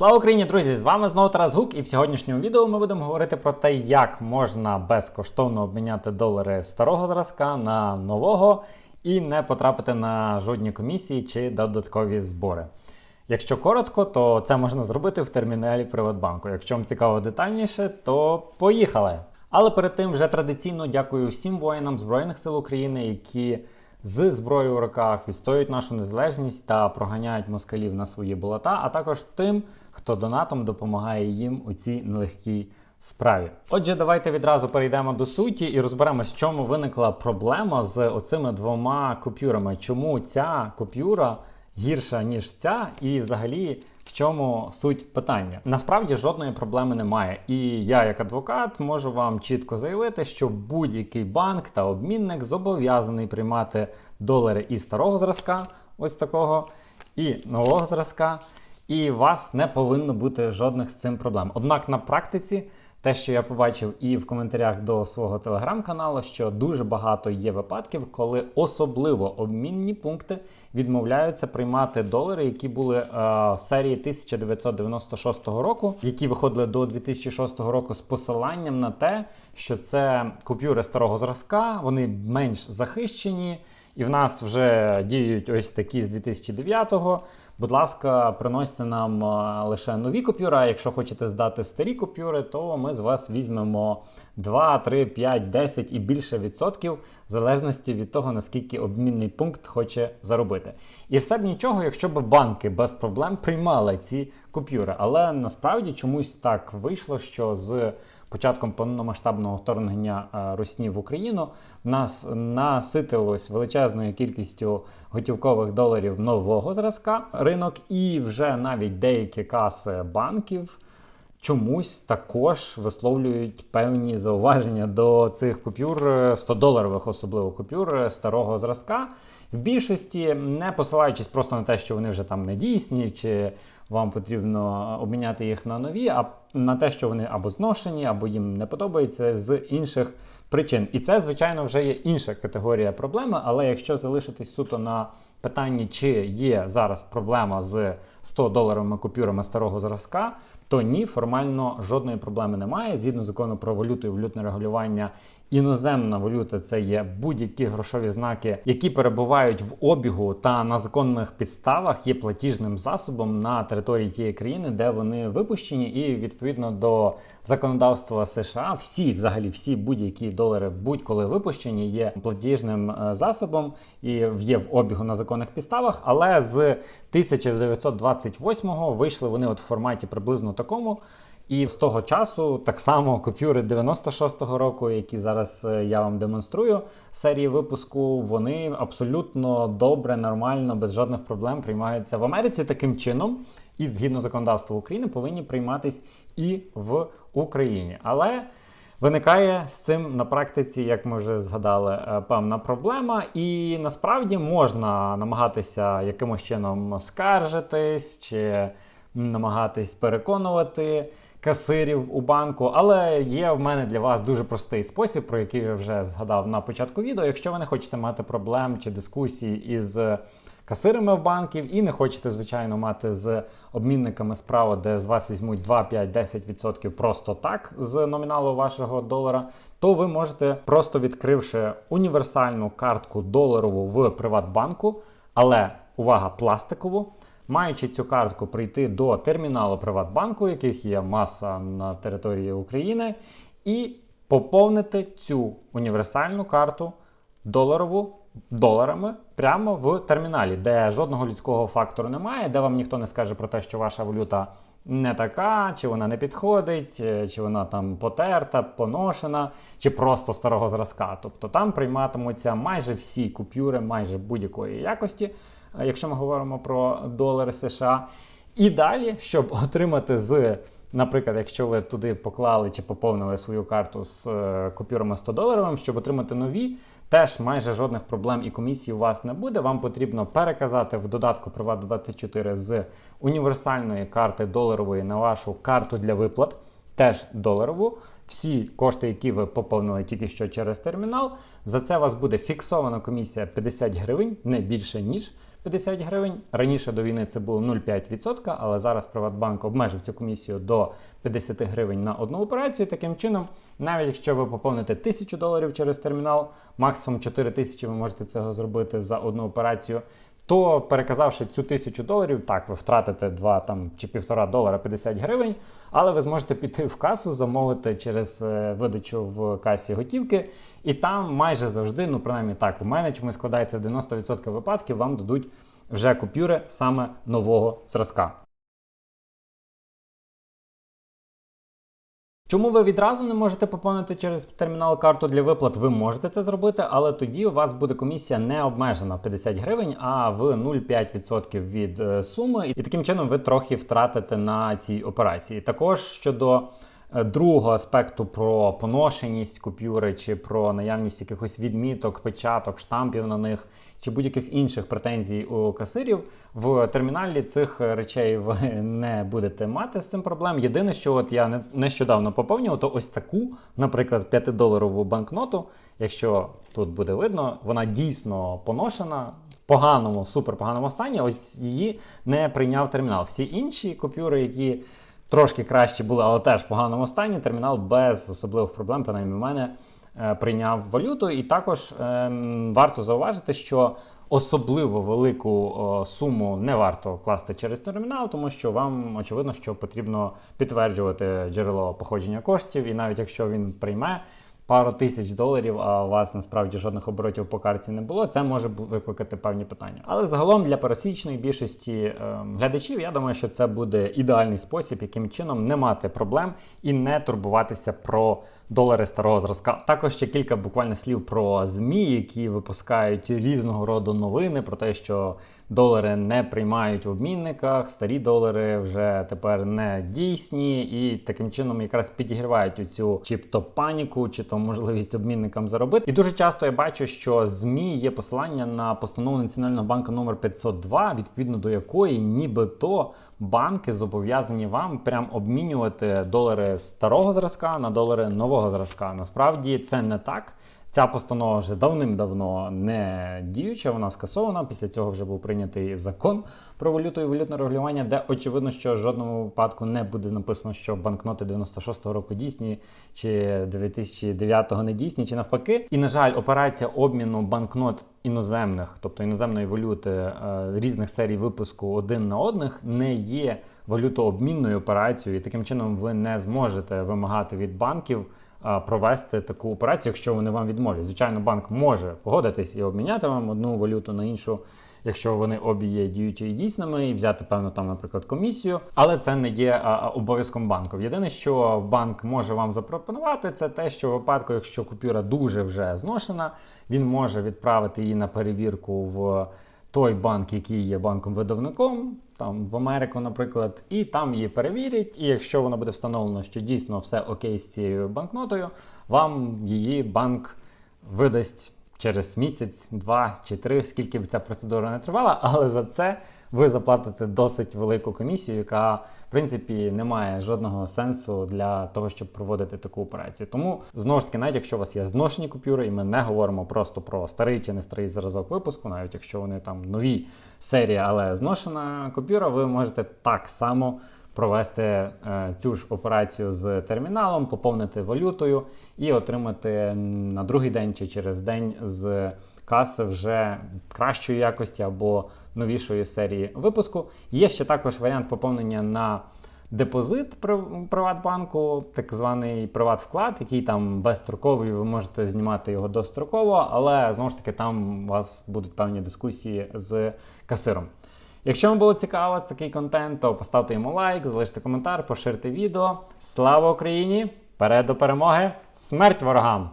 Слава Україні, друзі! З вами знову Тарас Гук, і в сьогоднішньому відео ми будемо говорити про те, як можна безкоштовно обміняти долари старого зразка на нового і не потрапити на жодні комісії чи додаткові збори. Якщо коротко, то це можна зробити в терміналі Приватбанку. Якщо вам цікаво детальніше, то поїхали! Але перед тим вже традиційно дякую всім воїнам Збройних сил України, які з зброєю в руках відстоюють нашу незалежність та проганяють москалів на свої болота, а також тим, хто донатом допомагає їм у цій нелегкій справі. Отже, давайте відразу перейдемо до суті і розберемось, в чому виникла проблема з оцими двома купюрами. Чому ця купюра гірша ніж ця, і взагалі. В чому суть питання? Насправді жодної проблеми немає. І я, як адвокат, можу вам чітко заявити, що будь-який банк та обмінник зобов'язаний приймати долари із старого зразка, ось такого, і нового зразка. І у вас не повинно бути жодних з цим проблем. Однак на практиці, те, що я побачив і в коментарях до свого телеграм-каналу, що дуже багато є випадків, коли особливо обмінні пункти відмовляються приймати долари, які були е, серії 1996 року, які виходили до 2006 року з посиланням на те, що це купюри старого зразка, вони менш захищені. І в нас вже діють ось такі з 2009-го. Будь ласка, приносьте нам лише нові купюри. А якщо хочете здати старі купюри, то ми з вас візьмемо 2, 3, 5, 10 і більше відсотків, в залежності від того, наскільки обмінний пункт хоче заробити. І все б нічого, якщо б банки без проблем приймали ці купюри. Але насправді чомусь так вийшло, що з початком повномасштабного вторгнення е, Русні в Україну нас наситилось величезною кількістю готівкових доларів нового зразка ринок, і вже навіть деякі каси банків. Чомусь також висловлюють певні зауваження до цих купюр 100-доларових, особливо купюр старого зразка. В більшості не посилаючись просто на те, що вони вже там не дійсні, чи вам потрібно обміняти їх на нові, а на те, що вони або зношені, або їм не подобається з інших причин. І це, звичайно, вже є інша категорія проблеми. Але якщо залишитись суто на питанні, чи є зараз проблема з 100 доларовими купюрами старого зразка, то ні, формально жодної проблеми немає. Згідно закону про валюту і валютне регулювання, іноземна валюта це є будь-які грошові знаки, які перебувають в обігу та на законних підставах є платіжним засобом на території тієї країни, де вони випущені, і відповідно до законодавства США, всі, взагалі, всі будь-які долари, будь-коли випущені, є платіжним е, засобом і є в обігу на законних підставах. Але з 1928-го вийшли вони от в форматі приблизно такому. І з того часу так само купюри 96-го року, які зараз е, я вам демонструю серії випуску, вони абсолютно добре, нормально, без жодних проблем приймаються в Америці. Таким чином, і згідно законодавства України повинні прийматись і в Україні. Але Виникає з цим на практиці, як ми вже згадали, е, певна проблема, і насправді можна намагатися якимось чином скаржитись чи намагатись переконувати касирів у банку. Але є в мене для вас дуже простий спосіб, про який я вже згадав на початку відео. Якщо ви не хочете мати проблем чи дискусії із касирами в банків і не хочете, звичайно, мати з обмінниками справу, де з вас візьмуть 2, 5, 10% просто так з номіналу вашого долара, то ви можете, просто відкривши універсальну картку доларову в Приватбанку, але увага, пластикову. Маючи цю картку прийти до терміналу Приватбанку, яких є маса на території України, і поповнити цю універсальну карту доларову доларами прямо в терміналі, де жодного людського фактору немає, де вам ніхто не скаже про те, що ваша валюта не така, чи вона не підходить, е, чи вона там потерта, поношена, чи просто старого зразка. Тобто там прийматимуться майже всі купюри, майже будь-якої якості, якщо ми говоримо про долари США. І далі, щоб отримати з Наприклад, якщо ви туди поклали чи поповнили свою карту з е, купюрами 100 доларовим, щоб отримати нові, теж майже жодних проблем і комісій у вас не буде. Вам потрібно переказати в додатку Privat24 з універсальної карти доларової на вашу карту для виплат, теж доларову. Всі кошти, які ви поповнили тільки що через термінал, за це у вас буде фіксована комісія 50 гривень, не більше ніж. 50 гривень. Раніше до війни це було 0,5%, але зараз Приватбанк обмежив цю комісію до 50 гривень на одну операцію. Таким чином, навіть якщо ви поповните 1000 доларів через термінал, максимум 4 тисячі ви можете цього зробити за одну операцію. То переказавши цю тисячу доларів, так ви втратите 2 там чи півтора долара 50 гривень, але ви зможете піти в касу, замовити через е, видачу в касі готівки, і там майже завжди, ну принаймні так, у мене чомусь складається 90% випадків, вам дадуть вже купюри саме нового зразка. Чому ви відразу не можете поповнити через термінал карту для виплат? Ви можете це зробити, але тоді у вас буде комісія не обмежена в 50 гривень, а в 0,5% від е, суми. І таким чином ви трохи втратите на цій операції. Також щодо другого аспекту про поношеність купюри чи про наявність якихось відміток, печаток, штампів на них чи будь-яких інших претензій у касирів, в терміналі цих речей ви не будете мати з цим проблем. Єдине, що от я нещодавно поповнював, то ось таку, наприклад, 5-доларову банкноту, якщо тут буде видно, вона дійсно поношена. Поганому, суперпоганому стані, ось її не прийняв термінал. Всі інші купюри, які трошки кращі були, але теж в поганому стані, термінал без особливих проблем, принаймні в мене, е, прийняв валюту. І також ем, варто зауважити, що особливо велику суму не варто класти через термінал, тому що вам очевидно, що потрібно підтверджувати джерело походження коштів, і навіть якщо він прийме. Пару тисяч доларів, а у вас насправді жодних оборотів по карті не було. Це може викликати певні питання. Але загалом для пересічної більшості ем, глядачів, я думаю, що це буде ідеальний спосіб, яким чином не мати проблем і не турбуватися про долари старого зразка. Також ще кілька буквально слів про ЗМІ, які випускають різного роду новини про те, що долари не приймають в обмінниках, старі долари вже тепер не дійсні, і таким чином якраз підігрівають цю чи то паніку, чи то можливість обмінникам заробити. І дуже часто я бачу, що ЗМІ є посилання на постанову Національного банку номер 502, відповідно до якої нібито банки зобов'язані вам прям обмінювати долари старого зразка на долари нового зразка. Насправді це не так. Ця постанова вже давним-давно не діюча, вона скасована. Після цього вже був прийнятий закон про валюту і валютне регулювання, де очевидно, що в жодному випадку не буде написано, що банкноти 96-го року дійсні, чи 2009-го не дійсні, чи навпаки. І на жаль, операція обміну банкнот іноземних, тобто іноземної валюти е, різних серій випуску один на одних, не є валютообмінною операцією, і таким чином ви не зможете вимагати від банків провести таку операцію, якщо вони вам відмовлять. Звичайно, банк може погодитись і обміняти вам одну валюту на іншу, якщо вони обі діючі і дійсними, і взяти певно там, наприклад, комісію. Але це не є обов'язком банку. Єдине, що банк може вам запропонувати, це те, що в випадку, якщо купюра дуже вже зношена, він може відправити її на перевірку в той банк, який є банком-видавником, там в Америку, наприклад, і там її перевірять. І якщо воно буде встановлено, що дійсно все окей з цією банкнотою, вам її банк видасть через місяць, два чи три, скільки б ця процедура не тривала, але за це ви заплатите досить велику комісію, яка в принципі не має жодного сенсу для того, щоб проводити таку операцію. Тому знову ж таки, навіть якщо у вас є зношені купюри, і ми не говоримо просто про старий чи не старий зразок випуску, навіть якщо вони там нові серії, але зношена купюра, ви можете так само провести е, цю ж операцію з терміналом, поповнити валютою і отримати на другий день чи через день з каси вже кращої якості або новішої серії випуску. Є ще також варіант поповнення на депозит при Приватбанку, так званий приват-вклад, який там безстроковий, ви можете знімати його достроково, але знову ж таки там у вас будуть певні дискусії з касиром. Якщо вам було цікаво такий контент, то поставте йому лайк, залиште коментар, поширте відео. Слава Україні! Перед до перемоги! Смерть ворогам!